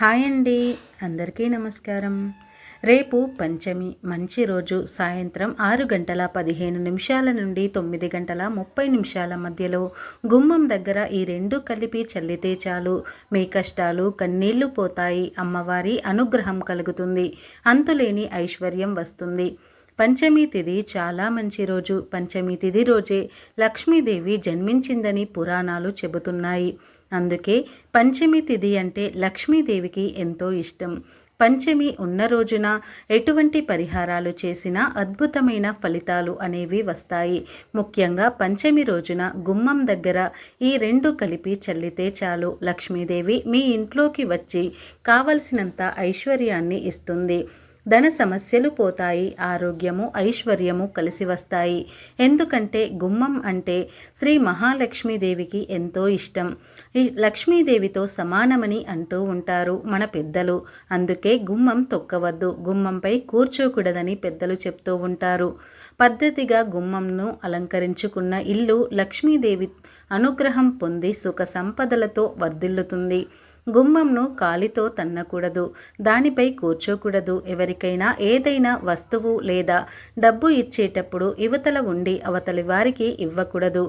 Hi అండి. అందరికీ నమస్కారం. రేపు పంచమి మంచి రోజు సాయంత్రం ఆరు గంటల పదిహేను నిమిషాల నుండి తొమ్మిది గంటల ముప్పై నిమిషాల మధ్యలో గుమ్మం దగ్గర ఈ రెండు కలిపి చల్లితే చాలు. మీ కష్టాలు కన్నీళ్ళు పోతాయి. అమ్మవారి అనుగ్రహం కలుగుతుంది. అంతులేని ఐశ్వర్యం వస్తుంది. పంచమి తిథి చాలా మంచి రోజు. పంచమి తిథి రోజే లక్ష్మీదేవి జన్మించిందని పురాణాలు చెబుతున్నాయి. అందుకే పంచమి తిథి అంటే లక్ష్మీదేవికి ఎంతో ఇష్టం. పంచమి ఉన్న రోజున ఎటువంటి పరిహారాలు చేసినా అద్భుతమైన ఫలితాలు అనేవి వస్తాయి. ముఖ్యంగా పంచమి రోజున గుమ్మం దగ్గర ఈ రెండు కలిపి చల్లితే చాలు. లక్ష్మీదేవి మీ ఇంట్లోకి వచ్చి కావలసినంత ఐశ్వర్యాన్ని ఇస్తుంది. ధన సమస్యలు పోతాయి ఆరోగ్యము ఐశ్వర్యము కలిసి వస్తాయి. ఎందుకంటే గుమ్మం అంటే శ్రీ మహాలక్ష్మీదేవికి ఎంతో ఇష్టం. ఈ లక్ష్మీదేవితో సమానమని అంటూ ఉంటారు మన పెద్దలు. అందుకే గుమ్మం తొక్కవద్దు గుమ్మంపై కూర్చోకూడదని పెద్దలు చెప్తూ ఉంటారు. పద్ధతిగా గుమ్మంను అలంకరించుకున్న ఇల్లు లక్ష్మీదేవి అనుగ్రహం పొంది సుఖ సంపదలతో వర్ధిల్లుతుంది. గుమ్మంను కాలితో తన్నకూడదు దానిపై కూర్చోకూడదు. ఎవరికైనా ఏదైనా వస్తువు లేదా డబ్బు ఇచ్చేటప్పుడు యువతల ఉండి అవతలి వారికి ఇవ్వకూడదు.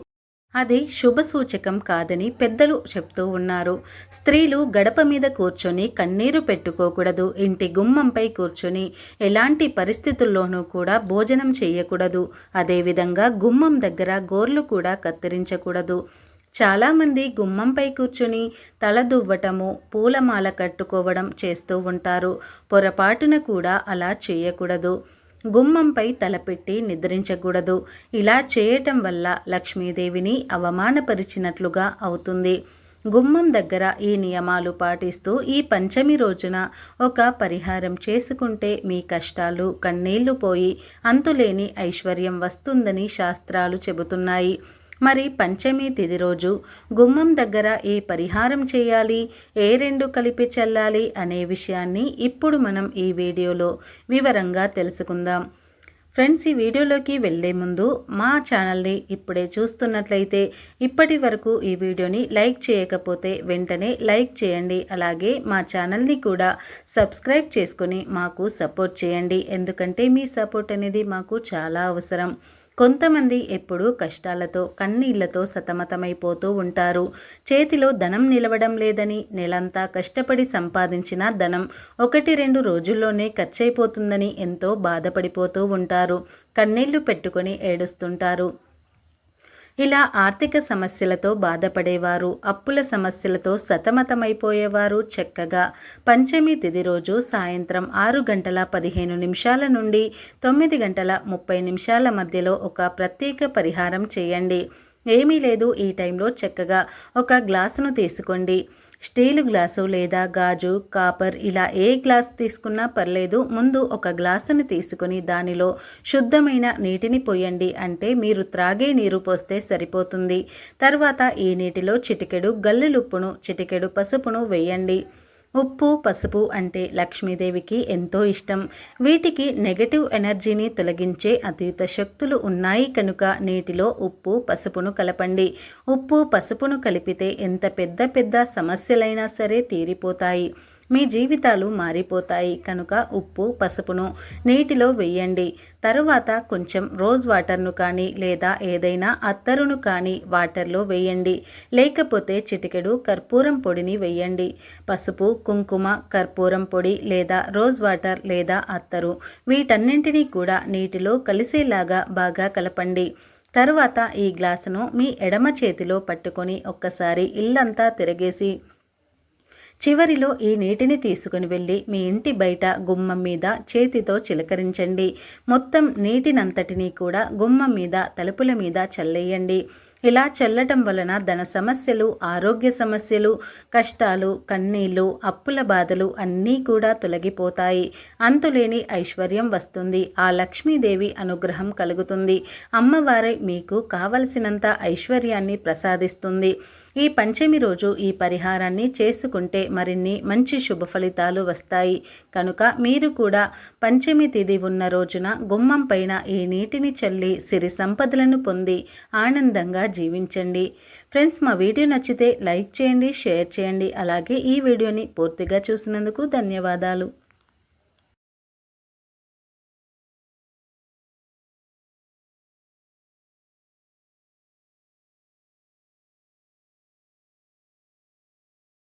అది శుభ సూచకం కాదని పెద్దలు చెప్తూ ఉన్నారు. స్త్రీలు గడప మీద కూర్చొని కన్నీరు పెట్టుకోకూడదు ఇంటి గుమ్మంపై కూర్చొని ఎలాంటి పరిస్థితుల్లోనూ కూడా భోజనం చేయకూడదు. అదేవిధంగా గుమ్మం దగ్గర గోర్లు కూడా కత్తిరించకూడదు. చాలామంది గుమ్మంపై కూర్చుని తల దువ్వటము పూలమాల కట్టుకోవడం చేస్తూ ఉంటారు. పొరపాటున కూడా అలా చేయకూడదు. గుమ్మంపై తలపెట్టి నిద్రించకూడదు. ఇలా చేయటం వల్ల లక్ష్మీదేవిని అవమానపరిచినట్లుగా అవుతుంది. గుమ్మం దగ్గర ఈ నియమాలు పాటిస్తూ ఈ పంచమి రోజున ఒక పరిహారం చేసుకుంటే మీ కష్టాలు కన్నీళ్ళు పోయి అంతులేని ఐశ్వర్యం వస్తుందని శాస్త్రాలు చెబుతున్నాయి. మరి పంచమి తిది రోజు గుమ్మం దగ్గర ఏ పరిహారం చేయాలి? ఏ రెండు కలిపి చల్లాలి? అనే విషయాన్ని ఇప్పుడు మనం ఈ వీడియోలో వివరంగా తెలుసుకుందాం. ఫ్రెండ్స్ ఈ వీడియోలోకి వెళ్ళే ముందు మా ఛానల్ని ఇప్పుడే చూస్తున్నట్లయితే ఇప్పటి వరకు ఈ వీడియోని లైక్ చేయకపోతే వెంటనే లైక్ చేయండి. అలాగే మా ఛానల్ని కూడా సబ్స్క్రైబ్ చేసుకొని మాకు సపోర్ట్ చేయండి. ఎందుకంటే మీ సపోర్ట్ అనేది మాకు చాలా అవసరం. కొంతమంది ఎప్పుడూ కష్టాలతో కన్నీళ్ళతో సతమతమైపోతూ ఉంటారు. చేతిలో ధనం నిలవడం లేదని నెలంతా కష్టపడి సంపాదించిన ధనం ఒకటి రెండు రోజుల్లోనే ఖర్చయిపోతుందని ఎంతో బాధపడిపోతూ ఉంటారు. కన్నీళ్ళు పెట్టుకొని ఏడుస్తుంటారు. ఇలా ఆర్థిక సమస్యలతో బాధపడేవారు అప్పుల సమస్యలతో సతమతమైపోయేవారు చక్కగా. పంచమి తిది రోజు సాయంత్రం ఆరు గంటల పదిహేను నిమిషాల నుండి తొమ్మిది గంటల ముప్పై నిమిషాల మధ్యలో ఒక ప్రత్యేక పరిహారం చేయండి. ఏమీ లేదు ఈ టైంలో చక్కగా ఒక గ్లాసును తీసుకోండి. స్టీలు గ్లాసు లేదా గాజు కాపర్ ఇలా ఏ గ్లాస్ తీసుకున్నా పర్లేదు. ముందు ఒక గ్లాసుని తీసుకుని దానిలో శుద్ధమైన నీటిని పోయండి అంటే మీరు త్రాగే నీరు పోస్తే సరిపోతుంది. తర్వాత ఈ నీటిలో చిటికెడు గల్లులుప్పును చిటికెడు పసుపును వేయండి. ఉప్పు పసుపు అంటే లక్ష్మీదేవికి ఎంతో ఇష్టం. వీటికి నెగటివ్ ఎనర్జీని తొలగించే అతీత శక్తులు ఉన్నాయి కనుక నీటిలో ఉప్పు పసుపును కలపండి. ఉప్పు పసుపును కలిపితే ఎంత పెద్ద పెద్ద సమస్యలైనా సరే తీరిపోతాయి. మీ జీవితాలు మారిపోతాయి. కనుక ఉప్పు పసుపును నీటిలో వేయండి. తరువాత కొంచెం రోజ్ వాటర్ను కానీ లేదా ఏదైనా అత్తరును కానీ వాటర్లో వేయండి. లేకపోతే చిటికెడు కర్పూరం పొడిని వేయండి. పసుపు కుంకుమ కర్పూరం పొడి లేదా రోజ్ వాటర్ లేదా అత్తరు వీటన్నింటినీ కూడా నీటిలో కలిసేలాగా బాగా కలపండి. తరువాత ఈ గ్లాసును మీ ఎడమ చేతిలో పట్టుకొని ఒక్కసారి ఇల్లంతా తిరగేసి చివరిలో ఈ నీటిని తీసుకుని వెళ్ళి మీ ఇంటి బయట గుమ్మం మీద చేతితో చిలకరించండి. మొత్తం నీటినంతటినీ కూడా గుమ్మం మీద తలుపుల మీద చల్లేయండి. ఇలా చల్లటం వలన ధన సమస్యలు ఆరోగ్య సమస్యలు కష్టాలు కన్నీళ్ళు అప్పుల బాధలు అన్నీ కూడా తొలగిపోతాయి. అంతులేని ఐశ్వర్యం వస్తుంది. ఆ లక్ష్మీదేవి అనుగ్రహం కలుగుతుంది. అమ్మవారై మీకు కావలసినంత ఐశ్వర్యాన్ని ప్రసాదిస్తుంది. ఈ పంచమి రోజు ఈ పరిహారాన్ని చేసుకుంటే మరిన్ని మంచి శుభ ఫలితాలు వస్తాయి. కనుక మీరు కూడా పంచమి తిథి ఉన్న రోజున గుమ్మం పైన ఈ నీటిని చల్లి సిరి సంపదలను పొంది ఆనందంగా జీవించండి. ఫ్రెండ్స్ మా వీడియో నచ్చితే లైక్ చేయండి షేర్ చేయండి. అలాగే ఈ వీడియోని పూర్తిగా చూసినందుకు ధన్యవాదాలు.